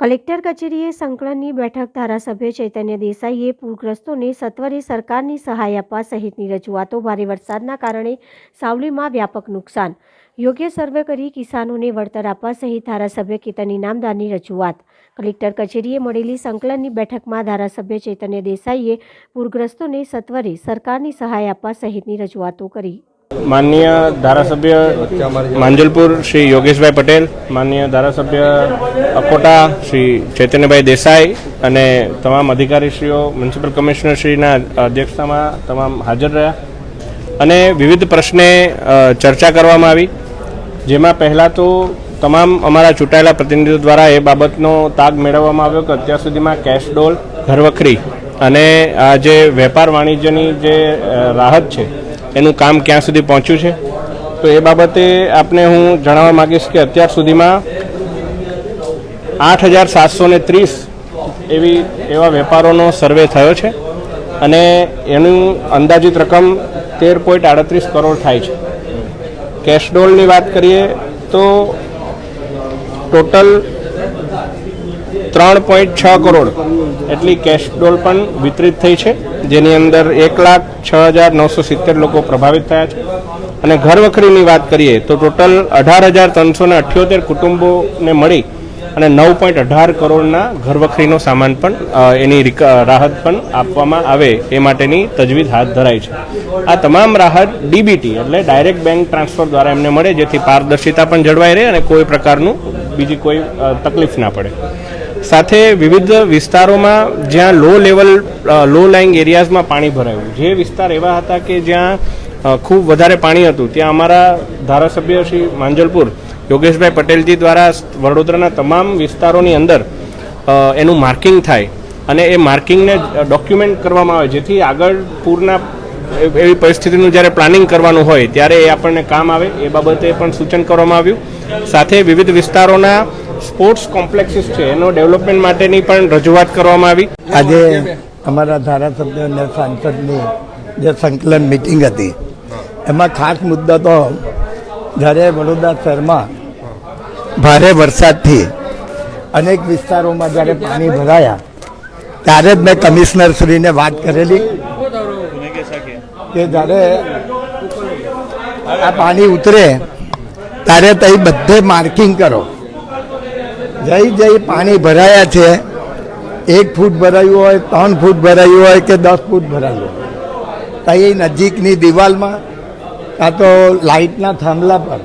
Collector કચેરીએ સંકલનની બેઠક ધારાસભ્ય ચૈતન્ય દેસાઈએ પૂરગ્રસ્તોને સત્વરે સરકારની સહાય આપવા સહિતની રજૂઆતો ભારે વરસાદના કારણે સાવલીમાં વ્યાપક નુકસાન. યોગ્ય સર્વે કરી કિસાનોને વળતર આપવા સહિત ધારાસભ્ય કેતન ઇનામદારની રજૂઆત. કલેક્ટર કચેરીએ મળેલી સંકલનની બેઠકમાં ધારાસભ્ય ચૈતન્ય દેસાઈએ પૂરગ્રસ્તોને સત્વરે સરકારની સહાય આપવા સહિતની રજૂઆતો કરી. માનનીય ધારાસભ્ય માંજલપુર શ્રી યોગેશભાઈ પટેલ, માનનીય ધારાસભ્ય અકોટા શ્રી ચૈતન્યભાઈ દેસાઈ અને તમામ અધિકારીશ્રીઓ, મ્યુનિસિપલ કમિશનરશ્રીના અધ્યક્ષતામાં તમામ હાજર રહ્યા. અને વિવિધ પ્રશ્ને ચર્ચા કરવામાં આવી, જેમાં પહેલાં તો તમામ અમારા ચૂંટાયેલા પ્રતિનિધિઓ દ્વારા એ બાબતનો તાગ મેળવવામાં આવ્યો કે અત્યાર સુધીમાં કેશ ડોલ, ઘરવખરી અને આ જે વેપાર વાણિજ્યની જે રાહત છે એનું કામ ક્યાં સુધી પહોંચ્યું છે? તો એ બાબતે આપને હું જણાવવા માગીશ કે અત્યાર સુધીમાં આઠ હજાર સાતસો ને ત્રીસ એવી, એવા વેપારોનો સર્વે થયો છે અને એનું અંદાજિત રકમ તેર પોઈન્ટ આડત્રીસ કરોડ થાય છે. કેશડોલની વાત કરીએ તો ટોટલ ત્રણ પોઈન્ટ છ કરોડ. એટલી કેશ ડોલ પણ વિતરિત થઈ છે, જેની અંદર એક લાખ છ હજાર નવસો સિત્તેર લોકો પ્રભાવિત થયા છે. અને ઘર વખરીની વાત કરીએ તો ટોટલ અઢાર હજાર ત્રણસો ને અઠ્યોતેર કુટુંબોને મળી અને નવ પોઈન્ટ અઢાર કરોડના ઘરવખરીનો સામાન પણ એની રાહત પણ આપવામાં આવે એ માટેની તજવીજ હાથ ધરાઈ છે. આ તમામ રાહત ડીબીટી, એટલે ડાયરેક્ટ બેંક ટ્રાન્સફર દ્વારા એમને મળે, જેથી પારદર્શિતા પણ જળવાઈ રહે અને કોઈ પ્રકારનું બીજી કોઈ તકલીફ ના પડે. સાથે વિવિધ વિસ્તારોમાં જ્યાં લો લેવલ લો લાઇંગ એરિયાઝમાં પાણી ભરાયું. જે વિસ્તાર એવા હતા કે જ્યાં ખૂબ વધારે પાણી હતું, ત્યાં અમારા ધારાસભ્ય શ્રી માંજલપુર, યોગેશભાઈ પટેલજી દ્વારા વડોદરાના તમામ વિસ્તારોની અંદર એનું માર્કિંગ થાય અને એ માર્કિંગને ડોક્યુમેન્ટ કરવામાં આવે, જેથી આગળ પૂરના એવી પરિસ્થિતિનું જ્યારે પ્લાનિંગ કરવાનું હોય, ત્યારે એ આપણને કામ આવે, એ બાબતે પણ સૂચન કરવામાં આવ્યું. સાથે વિવિધ વિસ્તારોના સ્પોર્ટ્સ કોમ્પ્લેક્સીસ છે, એનો ડેવલપમેન્ટ માટેની પણ રજૂઆત કરવામાં આવી. આજે અમારા ધારાસભ્ય અને સાંસદની જે સંકલન મિટિંગ હતી, એમાં ખાસ મુદ્દો તો જ્યારે વડોદરા શહેરમાં ભારે વરસાદથી અનેક વિસ્તારોમાં જ્યારે પાણી ભરાયા, ત્યારે જ મેં કમિશનરશ્રીને વાત કરેલી કે જ્યારે આ પાણી ઉતરે, ત્યારે તઈ બધે માર્કિંગ કરો. જઈ જઈ પાણી ભરાયા છે. એક ફૂટ ભરાયું હોય, ત્રણ ફૂટ ભરાયું હોય કે દસ ફૂટ ભરાયું હોય. તો એ નજીકની દિવાલમાં કાં તો લાઇટના થાંભલા પર.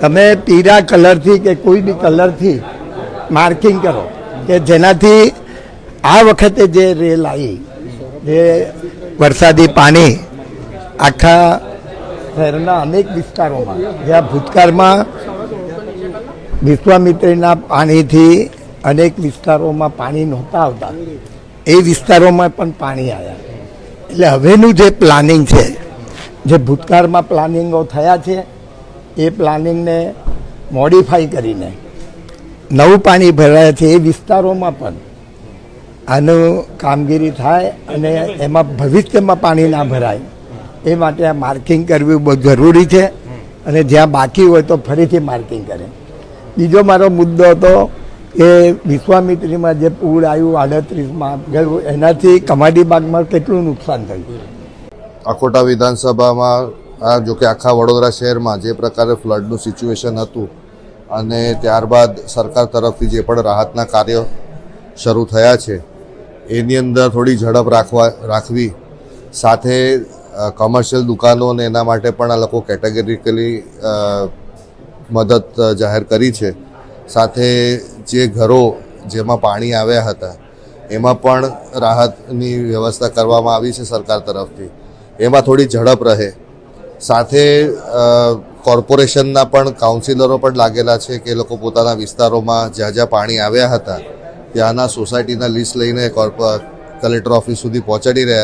તમે પીળા કલરથી કે કોઈ બી કલરથી માર્કિંગ કરો કે જેનાથી આ વખતે જે રેલ આવી, જે વરસાદી પાણી આખા શહેરના અનેક વિસ્તારોમાં જ્યાં ભૂતકાળમાં વિશ્વામિત્રીના પાણીથી અનેક વિસ્તારોમાં પાણી નહોતા આવતા. એ વિસ્તારોમાં પણ પાણી આવ્યા. એટલે હવેનું જે પ્લાનિંગ છે, જે ભૂતકાળમાં પ્લાનિંગો થયા છે, એ પ્લાનિંગને મોડિફાઈ કરીને નવું પાણી ભરાય છે એ વિસ્તારોમાં પણ. આનું કામગીરી થાય અને એમાં ભવિષ્યમાં પાણી ના ભરાય. એ માટે આ માર્કિંગ કરવું બહુ જરૂરી છે અને જ્યાં બાકી હોય તો ફરીથી માર્કિંગ કરે. બીજો મારો મુદ્દો હતો કે વિશ્વામિત્રીમાં જે પૂર આવ્યું આડત્રીસમાં, ગયું, એનાથી કમાડી બાગમાં કેટલું નુકસાન થયું? અકોટા વિધાનસભામાં, આ જો કે આખા વડોદરા શહેરમાં જે પ્રકારે ફ્લડનું સિચ્યુએશન હતું અને ત્યારબાદ સરકાર તરફથી જે પણ રાહતના કાર્યો શરૂ થયા છે, એની અંદર થોડી ઝડપ રાખવા, રાખવી, સાથે કમર્શિયલ દુકાનો અને એના માટે પણ આ લોકો કેટેગરીકલી મદદ જાહેર કરી છે. સાથે જે ઘરો જેમાં પાણી આવ્યા હતા, એમાં પણ રાહતની વ્યવસ્થા કરવામાં આવી છે સરકાર તરફથી. એમાં થોડી ઝડપ રહે. સાથે કોર્પોરેશનના પણ કાઉન્સિલરો પણ લાગેલા છે કે એ લોકો પોતાના વિસ્તારોમાં જ્યાં જ્યાં પાણી આવ્યા હતા, ત્યાંના સોસાયટીના લિસ્ટ લઈને કોર્પો, કલેક્ટર ઓફિસ સુધી પહોંચાડી રહ્યા છે.